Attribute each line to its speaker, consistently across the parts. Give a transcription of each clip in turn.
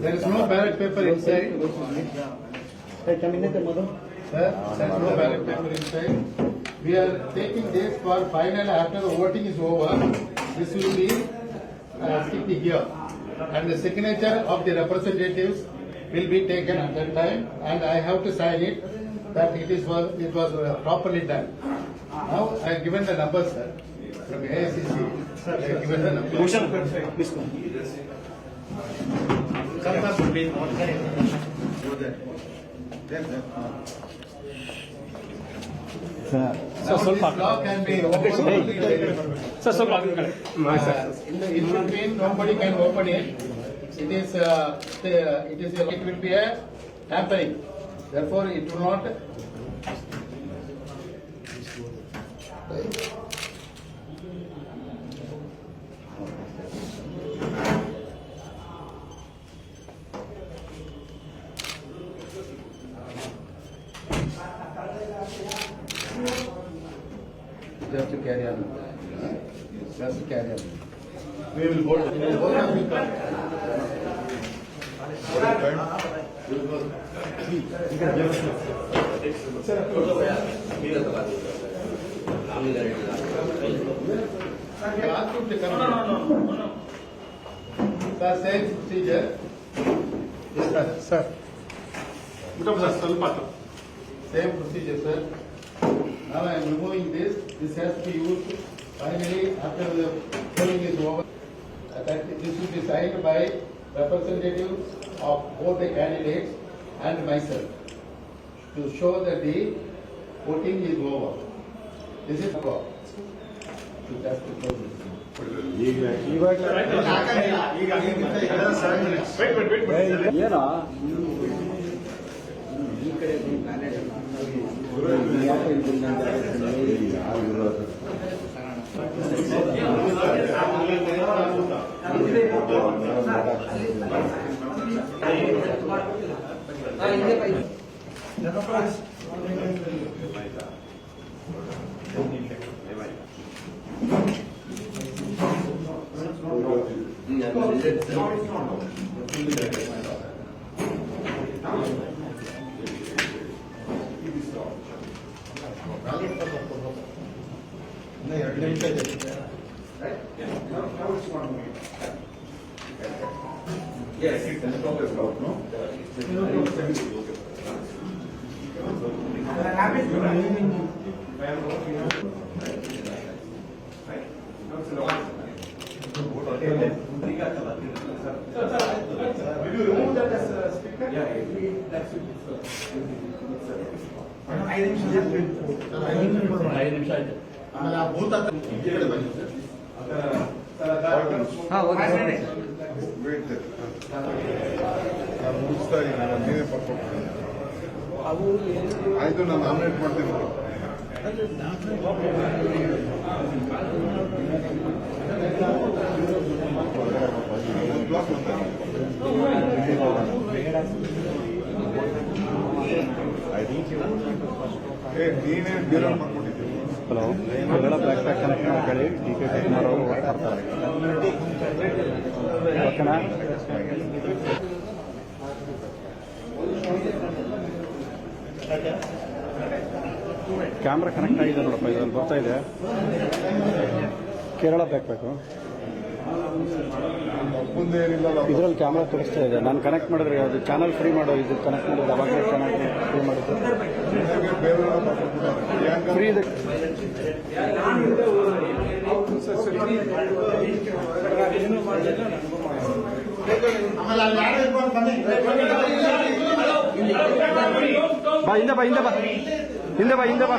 Speaker 1: There is no ballot paper inside. Sir, madam. There is no ballot paper inside. We are taking this for final after the voting is over. This will be uh, sticky here. And the signature of the representatives will be taken at that time and I have to sign it that it is was, it was uh, properly done. Now I have given the numbers, sir, from AICC. I have given the numbers. Now this law can be opened.
Speaker 2: Sir ಸ್ವಲ್ಪ ಆಗಿನ ಕಡೆ
Speaker 1: Uh, In the, in between, nobody can open it. it is, uh, it is, it will be a tampering. Therefore, it will not. Just to carry on. Just to carry on. We will vote. We will vote on the- Ask him to come. Sir, same procedure. Yes, sir. Sir.
Speaker 2: ಸ್ವಲ್ಪ
Speaker 1: Same procedure, sir. Now I am removing this. This has to be used finally after the polling is over. Uh, That this will be signed by representatives of both the candidates and myself to show that the voting is over. This is all. To just to close this.
Speaker 2: ಏನೋ No, that was one way.
Speaker 3: ಇನ್ನು ಎರಡು ನಿಮಿಷ ಇದೆ
Speaker 2: ಐದು ನಿಮಿಷ ಆಯ್ತು
Speaker 1: ಆಮೇಲೆ ಆ ಭೂತ ಈ ಕಡೆ ಬನ್ನಿ ಸರ್.
Speaker 3: ವೇಟ್ ನಾನು ಮುಗಿಸ್ತಾ ಇದ್ದೀನಿ ನೀವೇ ಬರ್ಕೊಡ್ತೀನಿ ಆಯ್ತು ನಾನು ನಾಮಿನೇಟ್ ಮಾಡ್ತೀನಿ. ಏ ನೀನೇ ಬೀರ ಮಾಡ್ಕೊಟ್ಟಿದ್ದೀನಿ
Speaker 2: ಹಲೋ. ಕೇರಳ ಬ್ಲಾಕ್ ಪ್ಯಾಕ್ ಅಂತ ಹೇಳಿ ಡಿ ಕೆ ಶಿವಕುಮಾರ್ ಅವರು ಮಾಡ್ತಾರೆ ಓಕೆನಾ? ಕ್ಯಾಮ್ರಾ ಕನೆಕ್ಟ್ ಆಗಿದೆ ನೋಡಪ್ಪ, ಇದ್ರಲ್ಲಿ ಬರ್ತಾ ಇದೆ. ಕೇರಳ ಬ್ಯಾಕ್ ಪ್ಯಾಕು ಇದ್ರಲ್ಲಿ ಕ್ಯಾಮ್ರಾ ತೋರಿಸ್ತಾ ಇದೆ. ನಾನು ಕನೆಕ್ಟ್ ಮಾಡಿದ್ರೆ ಅದು ಚಾನಲ್ ಫ್ರೀ ಮಾಡೋ ಇದು ಕನೆಕ್ಟ್ ಮಾಡಿದ್ರೆ ಅವಾಗಲೇ ಚಾನಲ್ ಫ್ರೀ
Speaker 3: ಮಾಡಿದ್ರು
Speaker 2: ಫ್ರೀ ಇದೆ. ಬಾ, ಹಿಂದೆ ಬಾ ಹಿಂದೆ ಬಾ. ಹಿಂದೆ ಬಾ ಹಿಂದೆ ಬಾ.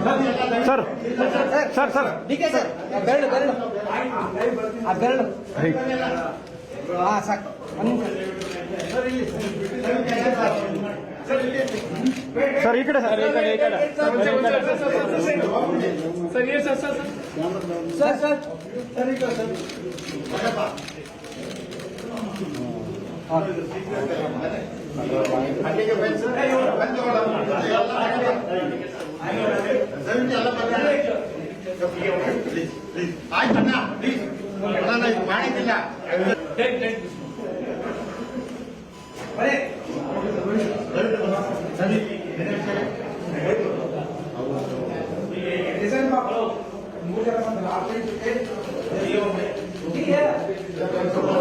Speaker 2: Sir sir sir. ठीक
Speaker 3: है सर।
Speaker 1: बेल्ट बेल्ट आप
Speaker 2: बेल्ट हाँ सर।
Speaker 4: सर इकडे। सर इकडे इकडे। सर ये sir sir sir. Sir sir.
Speaker 2: Sir result ज़्यादा बन रहा है प्लीज़ प्लीज़
Speaker 4: आज बनना
Speaker 1: प्लीज़ बनाना पानी दिला अरे
Speaker 4: आपको ठीक है